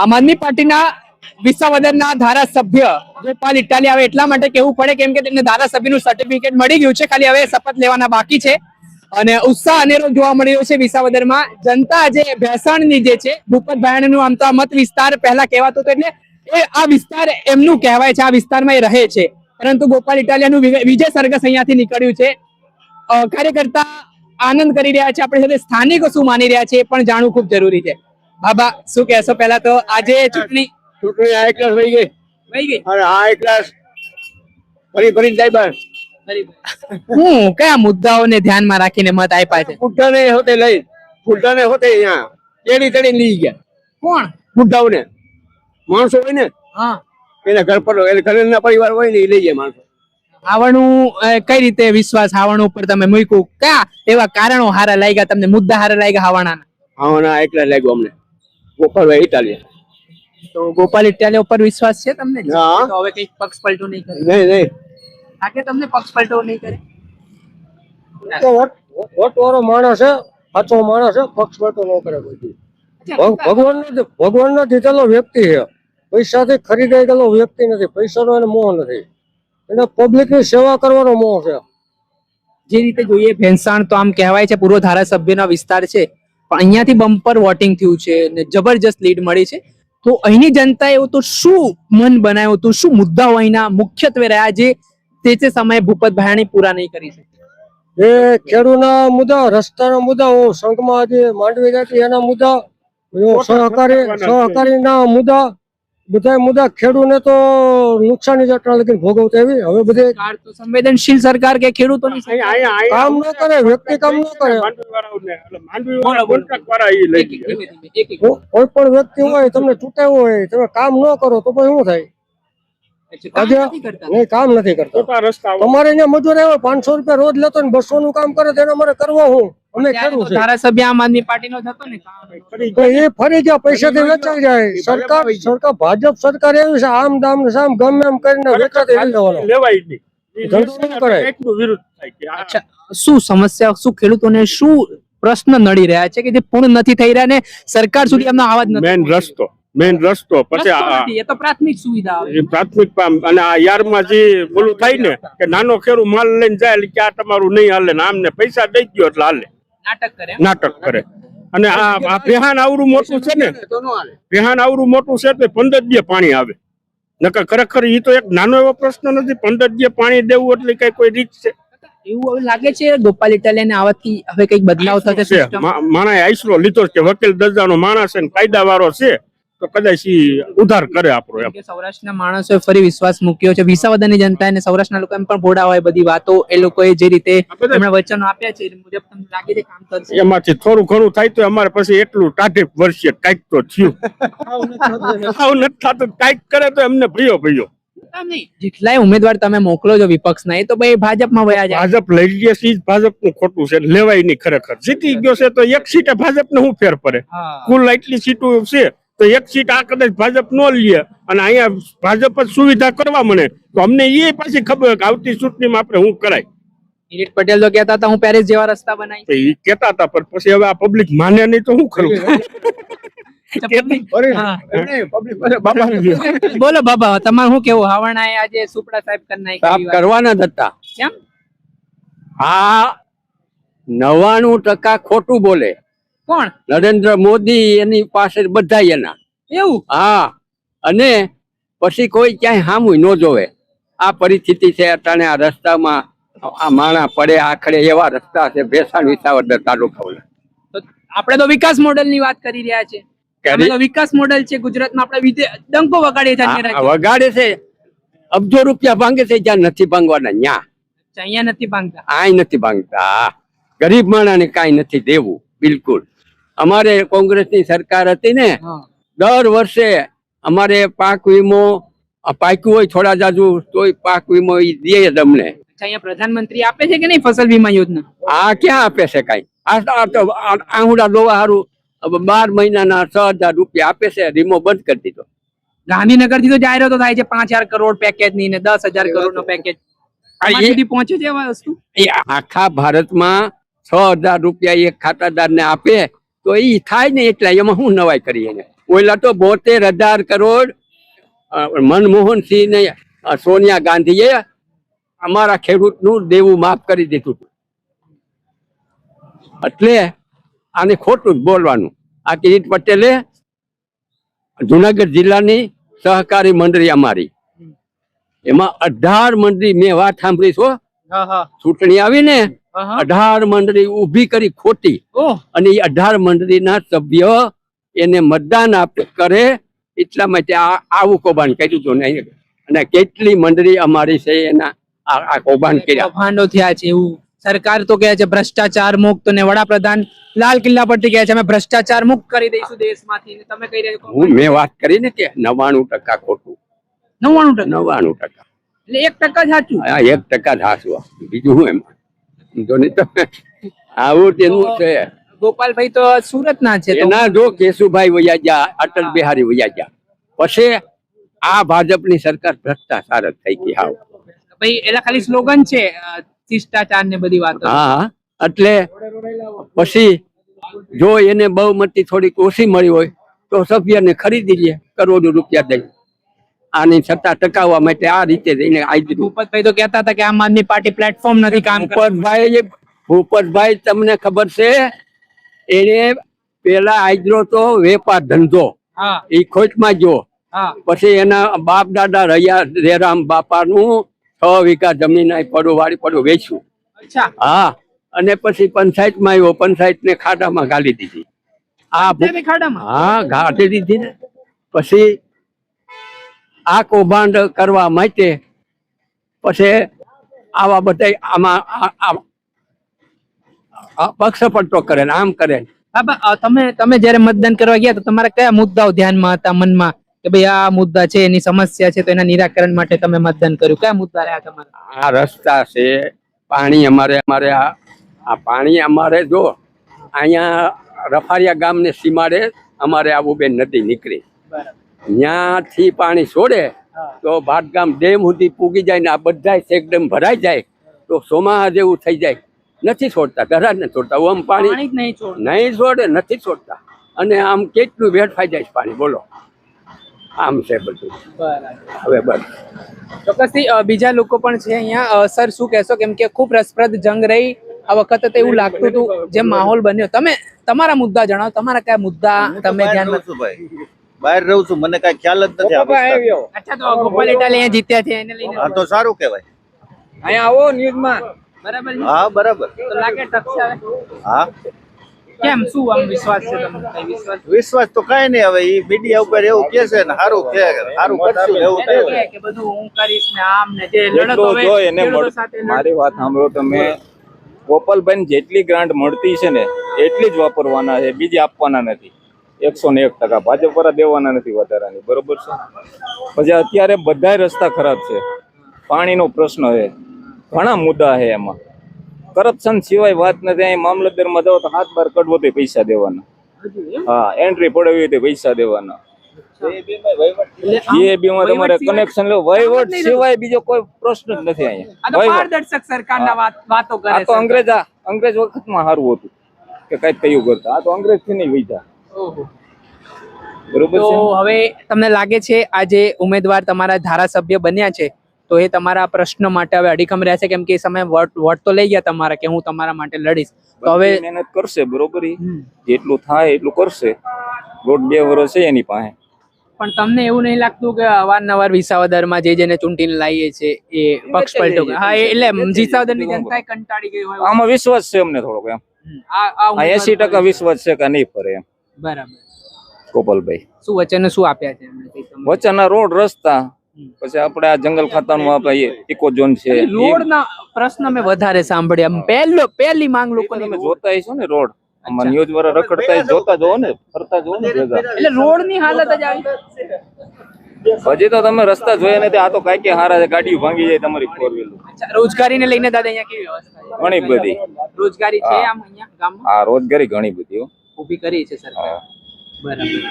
આમ આદમી પાર્ટીના વિસાવદરના ધારાસભ્ય ગોપાલ ઇટાલી આવે એટલા માટે કહેવું પડે કેમ કે તેમને ધારાસભ્યનું સર્ટિફિકેટ મળી ગયું છે. ખાલી હવે શપથ લેવાના બાકી છે. અને ઉત્સાહ અનેરો જોવા મળી રહ્યો છે વિસાવદરમાં જનતા જે ભેસણની જે છે ભૂપત ભાયાણીનું આમ તો આ મત વિસ્તાર પહેલા કહેવાતો હતો એટલે એ આ વિસ્તાર એમનું કહેવાય છે, આ વિસ્તારમાં એ રહે છે. પરંતુ ગોપાલ ઇટાલિયાનું વિજય સરઘસ અહીંયાથી નીકળ્યું છે. કાર્યકર્તા આનંદ કરી રહ્યા છે, આપણી સાથે સ્થાનિકો શું માની રહ્યા છે એ પણ જાણવું ખૂબ જરૂરી છે. બાબા શું કહેશો? પહેલા તો આજે ચૂંટણી ચૂંટણી આ એકલાસ વહી ગઈ. વહી ગઈ? અને આ એકલાસ ફરી ફરી જાય બસ હું કયા મુદ્દાઓને ધ્યાનમાં રાખીને મત આપ્યા છે? બુઢાને હોતે લઈ બુઢાને હોતે અહીંયા તેડી તેડી લઈ ગયા. કોણ? બુઢાઓને માણસો હોય ને હા. એના ઘર પર એટલે ઘરના પરિવાર હોય ને એ લઈ જાય માણસો. આવણું કઈ રીતે વિશ્વાસ આવણ ઉપર તમે મૂક્યું? કયા એવા કારણો હારા લાગ્યા તમને? મુદ્દા હારા લાગ્યા હાવાણાના? હાવાના એકલા લાગ્યો અમને. ગોપાલભાઈ ઇટાલિયા તો ગોપાલ ઇટાલિયા ઉપર વિશ્વાસ છે તમને? હા. તો હવે કઈ પક્ષ પલટો નહીં કરે. નહીં નહીં. આગે તમને પક્ષ પલટો નહીં કરે? તો વોટ વોટ વાળો માણસ છે સાચો માણસ છે પક્ષ પલટો ન કરે કોઈ ભગવાન ભગવાન ના દીધેલો વ્યક્તિ છે પૈસાથી ખરીદાઈ ગયેલો વ્યક્તિ નથી પૈસાનો એને મોહ નથી. એને પબ્લિકની સેવા કરવાનો મોહ છે. જે રીતે જોઈએ ભેંસાણ તો આમ કહેવાય છે પૂર્વ ધારાસભ્યનો વિસ્તાર છે. પણ અહીંયાથી બમ્પર વોટિંગ થયું છે ને જબરજસ્ત લીડ મળી છે. તો અહીંની જનતાએ એવું તો શું મન બનાવ્યું હતું? શું મુદ્દાઓ અહીંના મુખ્યત્વે રહ્યા જે તે તે સમયે ભૂપત ભાયાણી પૂરા નહીં કરી શકે? એ ખેડૂના મુદ્દા રસ્તાના મુદ્દાઓ સંઘમાં જે માંડવી જતી એના મુદ્દા સહકારી સહકારીના મુદ્દા બધા મુદ્દા ખેડૂતને તો નુકસાની જટણા લગીને ભોગવતા એવી હવે બધે સંવેદનશીલ સરકાર કે ખેડૂતોની કામ ન કરે વ્યક્તિ કામ ન કરે. કોઈ પણ વ્યક્તિ હોય તમને તૂટાવ્યો હોય તમે કામ ન કરો તો પછી શું થાય? કામ નથી કરતા. નહીં કામ નથી કરતા. ખોટા રસ્તા તમારે અહીંયા મજૂર આવે પાંચસો રૂપિયા રોજ લેતો ને બસો નું કામ કરે તેને મારે અમારે કરવો હું અમે કરવું છે. ધારાસભ્ય આમ આદમી પાર્ટીનો હતો ને. તો એ ફરી ગયા પૈસાથી વેચાઈ જાય સરકાર સરકાર ભાજપ સરકાર એવી છે આમ દામ ને સામ ગમે એમ કરીને વેચાતી લેવાનો લેવાય નહીં. ઈ ધંધો ન કરાય. એટલું વિરુદ્ધ થાય કે આ અચ્છા શું સમસ્યા શું ખેડૂતોને શું પ્રશ્ન નડી રહ્યા છે કે જે પૂર્ણ નથી થઈ રહ્યા ને સરકાર સુધી એમનો અવાજ નથી મેન રસ્તો મેન રસ્તો. પછી રસ્તો આ નથી, એ તો પ્રાથમિક સુવિધા પ્રાથમિક પામ અને આ યારમાં જે બોલું થાય ને કે નાનો ખેડૂત માલ લઈને જાય કે આ તમારું નહીં હાલે ને આમને પૈસા દઈ ગયો એટલે હાલે. નાટક કરે નાટક કરે. અને આ પેહાન આવરું મોટું છે ને? પેહાન આવરું મોટું છે તો પંદર દિવસ પાણી આવે. નકર ખરેખર એ તો એક નાનો એવો પ્રશ્ન નથી પંદર દિવસ પાણી દેવું એટલે કઈ કોઈ રીત છે. એવું લાગે છે ગોપાલ ઇટાલિયાને આવવાથી હવે કંઈક બદલાવ થશે છે. સિસ્ટમ મા- આઈસરો લીધો છે કે વકીલ દરજાનો માણસ છે ને કાયદા વાળો છે. તો કદાચ ઈ ઉધાર કરે આપણો એમ. સૌરાષ્ટ્રના માણસોએ ફરી વિશ્વાસ મૂક્યો છે. વિસાવદરની જનતા અને સૌરાષ્ટ્રના લોકો એમ પણ ભોળા હોય બધી વાતો એ લોકોએ જે રીતે એમણે વચનો આપ્યા છે મુજબ તમને લાગે છે કામ કરશે? એમાંથી થોડું ઘણું થાય તો અમારે પછી એટલું ટાઢે વર્ષે કાંઈક તો થયું. આવું નથી થતું. કાંઈક કરે તો એમને ભયો ભયો. નહીં? જેટલાય ઉમેદવાર તમે મોકલો છો વિપક્ષ ના એ તો ભાઈ ભાજપમાં વયા જાય. ભાજપ લઈ ગયા સી ભાજપનું ખોટું છે. લેવાય નહીં ખરેખર. જીતી ગયો છે તો એક સીટે ભાજપ ને શું ફેર પડે? હા. કુલ એટલી સીટો છે. તો એક સીટ આ કદાચ ભાજપ નો લે અને અહીંયા ભાજપ જ સુવિધા કરવા મને તો અમને એ પાછી ખબર કે આવતી ચૂંટણીમાં આપણે શું કરાય. કિરીટ પટેલ તો કહેતા હતા હું પેરિસ જેવા રસ્તા બનાવી એ કેતા હતા પણ પછી હવે આ પબ્લિક માને નહીં તો શું કરું? બાબા. બોલો બાબા તમારે શું કેવું આજે સુપડા સાહેબ કરી નાખી કરવાના જ હતા. કેમ? આ નવાણું ટકા ખોટું બોલે. કોણ? નરેન્દ્ર મોદી એની પાસે બધા એના. એવું? હા. અને પછી કોઈ ક્યાંય હામું ન જોવે. આ પરિસ્થિતિ છે અટાણે આ રસ્તામાં આ માણા પડે આખડે એવા રસ્તા છે ભેસાણ વિસાવદર તાલુકાઓના. આપણે તો વિકાસ મોડેલની વાત કરી રહ્યા છે. વિકાસ મોડેલ છે ગુજરાતમાં આપણે ડંકો વગાડીએ છીએ. વગાડે છે. અબજો રૂપિયા ભાંગે છે જ્યાં નથી ભાંગવાના ન્યા. અહીંયા નથી ભાંગતા. આય નથી ભાંગતા ગરીબ માણાને કાંઈ નથી દેવું બિલકુલ. અમારે કોંગ્રેસની સરકાર હતી ને દર વર્ષે અમારે પાક વીમો પાક્યું હોય થોડા જાજુ તોય પાક વીમો ઈ દે તમને. અહીંયા પ્રધાનમંત્રી આપે છે કે નહીં ફસલ વીમા યોજના? આ ક્યાં આપે છે કઈ? આ તો- આહુડા દોવા હારું બાર મહિનાના છ હજાર રૂપિયા આપે છે વીમો બંધ કરી દીધો. ગાંધીનગરથી તો જાહેરાતો થાય છે પાંચ હજાર કરોડ પેકેજની ને દસ હજાર કરોડ નો પેકેજ પહોંચે છે આખા ભારતમાં છ હજાર રૂપિયા એક ખાતાદાર ને આપે તો એ થાય ને એટલે એમાં શું નવાઈ કરી એને? ઓલા તો બોતેર હજાર કરોડ મનમોહન સિંહ ને સોનિયા ગાંધીએ અમારા ખેડૂતનું દેવું માફ કરી દીધું હતું. એટલે આને ખોટું બોલવાનું. આ કિરીટ પટેલે જુનાગઢ જિલ્લાની સહકારી મંડળી અમારી. એમાં અઢાર મંડળી મેં વાત સાંભળી છો હા. હા ચૂંટણી આવી ને હા, હા. અઢાર મંડળી ઊભી કરી ખોટી. અને એ અઢાર મંડળીના સભ્ય એને મતદાન આપ કરે એટલા માટે આ આવું કૌભાંડ કર્યું હતું નહીં અને કેટલી મંડળી અમારી છે એના આ કૌભાંડ કર્યા. કૌભાંડો થયા છે એવું. સરકાર તો કહે છે ભ્રષ્ટાચાર મુક્ત ને વડાપ્રધાન લાલ કિલ્લા પરથી કહે છે અમે ભ્રષ્ટાચાર મુક્ત કરી દઈશું દેશમાંથી. તમે કહી રહ્યા હું મેં વાત કરી ને કે નવાણું ટકા ખોટું. નવાણું ટકા? નવાણું ટકા. એટલે એક ટકા જ સાચું. આ એક ટકા સાચું. બીજું હું એમાં? નહીં તો આવું તેનું છે. ગોપાલભાઈ તો સુરત ના છે એના જો કેશુભાઈ વૈયા ગયા અટલ બિહારી વૈયા ગયા. પછી આ ભાજપની સરકાર ભ્રષ્ટાચાર જ થઈ ગઈ હાવ. ભાઈ એલા ખાલી સ્લોગન છે શિષ્ટાચાર ને બધી વાતો. હા એટલે પછી જો એને બહુમતી થોડીક ઓછી મળી હોય તો સભ્યને ખરીદી લે કરોડો રૂપિયા દઈ. આની સત્તા ટકાવવા માટે આ રીતે એને દીધું ભૂપતભાઈ તો કહેતા હતા કે આમ આદમી પાર્ટી પ્લેટફોર્મ નથી કામ ભૂપતભાઈ ભૂપતભાઈ તમને ખબર છે એને પેલા આદરો તો વેપાર ધંધો. હા. એ ખોટમાં જો પછી એના બાપ દાદા રહ્યા રેરામ બાપાનું છ વીઘા જમીન પડો વાળી પડો વેચ્યું. હા. અને પછી પંચાયતમાં આવ્યો પંચાયત ને ખાડામાં ગાલી દીધી. આ ખાડામાં? હા ગાડી દીધી ને. પછી આ કૌભાંડ કરવા માટે પછી આવા બધા આમાં પક્ષપટ્ટો કરે ને આમ કરે. તમે તમે જ્યારે મતદાન કરવા ગયા તો તમારા કયા મુદ્દાઓ ધ્યાનમાં હતા મનમાં? કે ભાઈ આ મુદ્દા છે એની સમસ્યા છે તો એના નિરાકરણ માટે તમે મતદાન કર્યું. કયા મુદ્દા રહ્યા તમારા? આ રસ્તા છે પાણી અમારે અમારે આ આ પાણી અમારે જો અહીંયા રફારિયા ગામને સીમાડે અમારે આવું બેન નદી નીકળી. ત્યાંથી પાણી છોડે તો ભાટગામ ડેમ સુધી પૂગી જાય ને આ બધા ડેમ ભરાઈ જાય તો સોમાહા જેવું થઈ જાય. નથી છોડતા ઘરા જ નથી છોડતા. આમ પાણી પાણી નહીં છોડે નથી છોડતા. અને આમ કેટલું વેડફાઈ જાય પાણી બોલો. આમ છે બધું. હવે બસ. ચોક્કસથી બીજા લોકો પણ છે અહીંયા. સર શું કહેશો? કેમ કે ખૂબ રસપ્રદ જંગ રહી. આ વખતે તો એવું લાગતું હતું જે માહોલ બન્યો. તમે તમારા મુદ્દા જણાવો. તમારા કયા મુદ્દા તમે ધ્યાન ભાઈ. બહાર રહું છું મને કઈ ખ્યાલ જ નથી આ અચ્છા તો ગોપાલ ઇટાલી અહીંયા જીત્યા છે એને લઈને. હા તો સારું કહેવાય. અહીંયા આવો ન્યૂઝમાં. બરાબર હા બરાબર. તો લાગે ટકશે હા. કેમ શું આમ વિશ્વાસ છે તમને? વિશ્વાસ? વિશ્વાસ તો કઈ નહીં હવે ઈ મીડિયા ઉપર એવું કે છે ને સારું કે સારું કરશું એવું કહે. કે બધું હું કરીશ ને આમ ને જે લડત એને મારી વાત સાંભળો તમે. ગોપાલભાઈ જેટલી ગ્રાન્ટ મળતી છે ને એટલી જ વાપરવાના છે બીજી આપવાના નથી. એકસો ને એક ટકા. ભાજપ વાળા દેવાના નથી વધારાની. બરોબર છે? પછી અત્યારે બધા રસ્તા ખરાબ છે. પાણીનો પ્રશ્ન છે. ઘણા મુદ્દા છે એમાં. કરપ્શન સિવાય વાત નથી. અહીં મામલતદારમાં જાઓ તો હાથ બાર કડવો તો પૈસા દેવાના. હા એન્ટ્રી પડાવી હોય તો પૈસા દેવાના. એટલે આમ જીએબી માં તમારે કનેક્શન લો. વહીવટ સિવાય બીજો કોઈ પ્રશ્ન જ નથી અહીંયા. પારદર્શક સરકારના વાતો કરે તો છે. અંગ્રેજ વખતમાં સારું હતું કે કઈ કયું કરતા. આ તો અંગ્રેજથી નહીં ઓહો. બરોબર તો હવે તમને લાગે છે આ જે ઉમેદવાર તમારા ધારાસભ્ય બન્યા છે તો એ તમારા પ્રશ્ન માટે હવે અડીખમ રહેશે કેમ કે એ સમયે વોટ વોટ તો લઈ ગયા તમારા કે હું તમારા માટે લડીશ. તો હવે મહેનત કરશે બરોબર જેટલું થાય એટલું કરશે. વોટ બે વર્ષ છે એની પાસે. પણ તમને એવું નહીં લાગતું કે અવારનવાર વિસાવદરમાં જે જેને ચૂંટીને લાવીએ છે એ પક્ષ પલટો હા એટલે વિસાવદરની જનતાએ કંટાળી ગઈ હોય આમાં વિશ્વાસ છે અમને થોડોક એમ. એસી ટકા વિશ્વાસ છે કે નહીં ફરે એમ. બરાબર. ગોપાલભાઈ. શું વચન શું આપ્યા છે? વચ્ચેના રોડ રસ્તા પછી આપણે આ જંગલ ખાતાનું આપણે ઇકો ઝોન છે. રોડના પ્રશ્ન મેં વધારે સાંભળ્યા. પહેલો પહેલી માંગ તમે જોતા હશો ને રોડ. ન્યૂઝ વાળા રખડતા જોતા જોવો ને. ફરતા જો ને એટલે રોડની હાલત જ આવી. હજી તો તમે રસ્તા જોયા નથી આ તો કઈ કે હારા છે ગાડીઓ ભાંગી જાય તમારી ફોર વ્હીલ રોજગારી રોજગારીને લઈને દાદા અહીંયા કેવી વ્યવસ્થા ઘણી બધી. રોજગારી છે આમ અહીંયા ગામમાં? હા રોજગારી ઘણી બધી હો. ઊભી કરી છે સરકાર. બરાબર.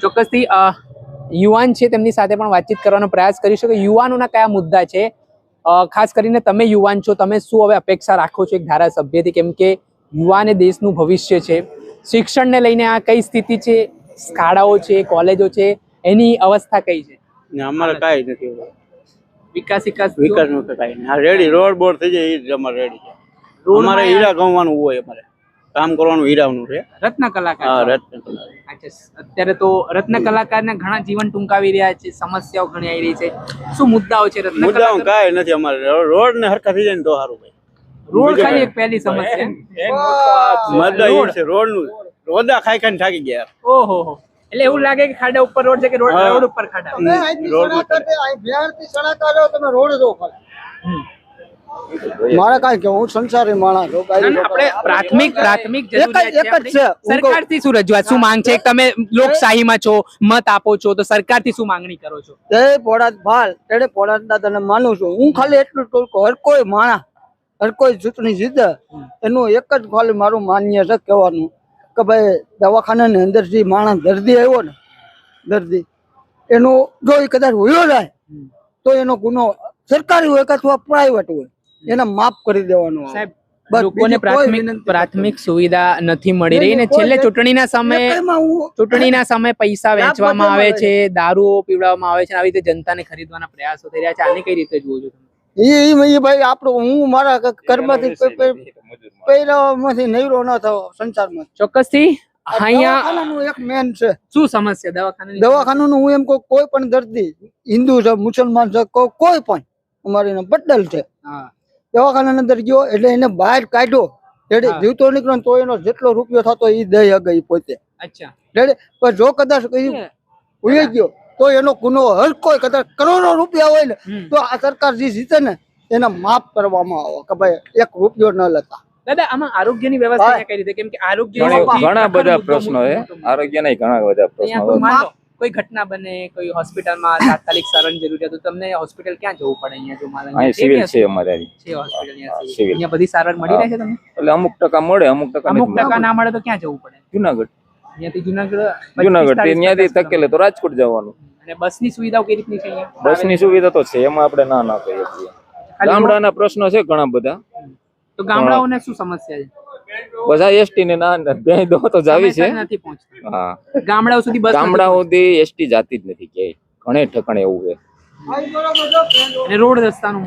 ચોક્કસથી યુવાન છે તેમની સાથે પણ વાતચીત કરવાનો પ્રયાસ કરીશું કે યુવાનોના કયા મુદ્દા છે? અ, ખાસ કરીને તમે યુવાન છો તમે શું હવે અપેક્ષા રાખો છો એક ધારાસભ્યથી? કેમ કે યુવાન એ દેશનું ભવિષ્ય છે. શિક્ષણને લઈને આ કઈ સ્થિતિ છે? શાળાઓ છે કોલેજો છે એની અવસ્થા કઈ છે? અમારે કાંઈ નથી વિકાસ વિકાસ વિકાસનું તો કાંઈ નહીં. રેડી રોડ બોર્ડ થઈ જાય એ જ અમારે રેડી છે. અમારે હીરા ગમવાનું હોય અમારે. કામ કરવાનું હીરાનું છે. રત્ન હા કલાકાર રત્ન અત્યારે તો રત્ન કલાકારના ઘણા જીવન ટૂંકાવી રહ્યા છે સમસ્યાઓ ઘણી આવી રહી છે. શું મુદ્દાઓ છે રત્ન મુદ્દાઓ કલાકાર? કાંઈ નથી અમારે. રોડ ને હરખા થઈ જાય ને તો સારું ભાઈ. રોડ ખાલી એક પહેલી સમસ્યા. મદા એ છે. રોડ. નું રોદા ખાઈ ખાઈને થાકી ગયા. ઓહો હો. એટલે એવું લાગે કે ખાડા ઉપર રોડ છે કે રોડ રોડ ઉપર ખાડા રોડ તમે રોડ જો હમ. મારે કઈ કેવું હું સંસારી માણસ છું આપણે પ્રાથમિક પ્રાથમિક જરૂરિયાત છે એક જ છે. સરકારથી શું રજૂઆત શું માંગ છે? તમે લોકશાહીમાં છો મત આપો છો તો સરકારથી શું માંગણી કરો છો? એ પોળાદ ભાલ એને પોળાદ દાદાને માનું છું. હું ખાલી એટલું જ કહું કે હર કોઈ માણસ હર કોઈ ચૂંટણી જીતે એનું એક જ ખાલી મારું માન્ય છે કહેવાનું. કે ભાઈ દવાખાનાની અંદર જે માણસ દર્દી આવ્યો ને દર્દી એનું જો એ કદાચ હોયો જાય તો એનો ગુનો સરકારી હોય કે અથવા પ્રાઇવેટ હોય. એને માફ કરી દેવાનું સાહેબ લોકોને પ્રાથમિક પ્રાથમિક સુવિધા નથી મળી રહી ને છેલ્લે ચૂંટણીના સમયે ચૂંટણીના સમયે પૈસા વેચવામાં આવે છે દારૂઓ પીવડાવવામાં આવે છે આવી રીતે જનતાને ખરીદવાના પ્રયાસો થઈ રહ્યા છે. આને કઈ રીતે જોવું છું ભાઈ આપણું હું મારા કર્મથી પ- પ- પહેરામાંથી નૈરો ન થયો સંસારમાં. ચોક્કસથી અહીંયા એક મેન છે. શું સમસ્યા? દવાખાનાની દવાખાનું હું એમ કહું કોઈ પણ દર્દી હિન્દુ છે મુસલમાન છે કોઈ પણ અમારી બદલ છે. હા. દવાખાના અંદર ગયો એટલે એને બહાર કાઢ્યો. એટલે જીવતો નીકળ્યો તો એનો જેટલો રૂપિયો થતો એ દઈ હગે પોતે. અચ્છા. પણ જો કદાચ ભૂલી ગયો તો એનો ગુનો હર કોઈ કદાચ કરોડો રૂપિયા હોય ને તો આ સરકાર જે જીતે ને એને માફ કરવામાં આવે કે ભાઈ એક રૂપિયો ન લેતા. દાદા આમાં આરોગ્યની વ્યવસ્થા. કઈ રીતે? કેમ કે આરોગ્ય ઘણા બધા પ્રશ્નો છે. આરોગ્યના ઘણા બધા પ્રશ્નો કોઈ ઘટના બને કોઈ હોસ્પિટલમાં તાત્કાલિક સારવાર જરૂરિયાત તો તમને હોસ્પિટલ ક્યાં જવું પડે અહીંયા જો સિવિલ છે અમારે છે હોસ્પિટલ અહીંયા બધી સારવાર મળી રહે છે તમને? એટલે અમુક ટકા મળે અમુક ટકા અમુક ટકા ના મળે તો ક્યાં જવું પડે? જુનાગઢ. અહીંયાથી જુનાગઢ જુનાગઢથી 45 ત્યાંથી તકેલે તો રાજકોટ જવાનું. અને બસની સુવિધા કઈ રીતની છે બસની સુવિધા તો છે એમાં આપણે ના ના કહીએ છીએ. ગામડાના પ્રશ્નો છે ઘણા બધા. તો ગામડાઓને શું સમસ્યા છે? બધા એસટી ને ના બે દો તો જાવી છે. નથી પહોંચતા. હા. ગામડા સુધી બસ ગામડા સુધી એસટી જાતી જ નથી ક્યાંય. ઘણે ઠકાણે એવું છે. રોડ રસ્તાનો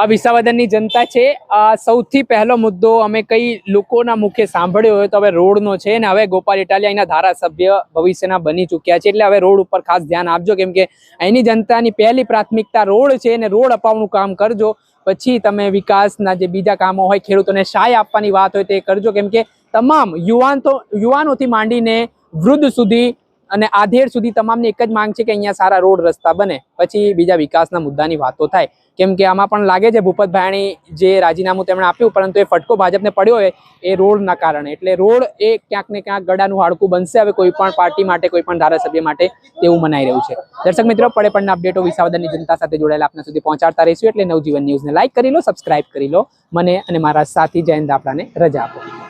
આ વિસાવદનની જનતા છે. આ સૌથી પહેલો મુદ્દો અમે કઈ લોકોના મુખે સાંભળ્યો હોય તો હવે રોડનો છે ને હવે ગોપાલ ઇટાલિયા અહીંના ધારાસભ્ય ભવિષ્યના બની ચૂક્યા છે. એટલે હવે રોડ ઉપર ખાસ ધ્યાન આપજો. કેમ કે અહીંની જનતાની પહેલી પ્રાથમિકતા રોડ છે ને રોડ અપાવવાનું કામ કરજો. પછી તમે વિકાસના જે બીજા કામો હોય, ખેડૂતોને સહાય આપવાની વાત હોય તે કરજો. કેમ કે તમામ યુવાન તો યુવાનોથી માંડીને વૃદ્ધ સુધી અને આધેર સુધી તમામની એક જ માંગ છે કે અહીંયા સારા રોડ રસ્તા બને. પછી બીજા વિકાસના મુદ્દાની વાતો થાય. કેમ કે આમાં પણ લાગે છે ભૂપત જે રાજીનામું તેમણે આપ્યું, પરંતુ એ ફટકો ભાજપને પડ્યો હોય એ રોડના કારણે. એટલે રોડ એ ક્યાંક ને ક્યાંક ગળાનું હાડકું બનશે. હવે કોઈ પણ પાર્ટી માટે, કોઈ પણ ધારાસભ્ય માટે તેવું મનાઈ રહ્યું છે. દર્શક મિત્રો, પડે પડના અપડેટો વિસાવદનની જનતા સાથે જોડાયેલા આપના સુધી પહોંચાડતા રહીશું. એટલે નવજીવન ન્યૂઝને લાઇક કરી લો, સબસ્ક્રાઇબ કરી લો, મને અને મારા સાથી જયંત દાપડાને રજા આપો.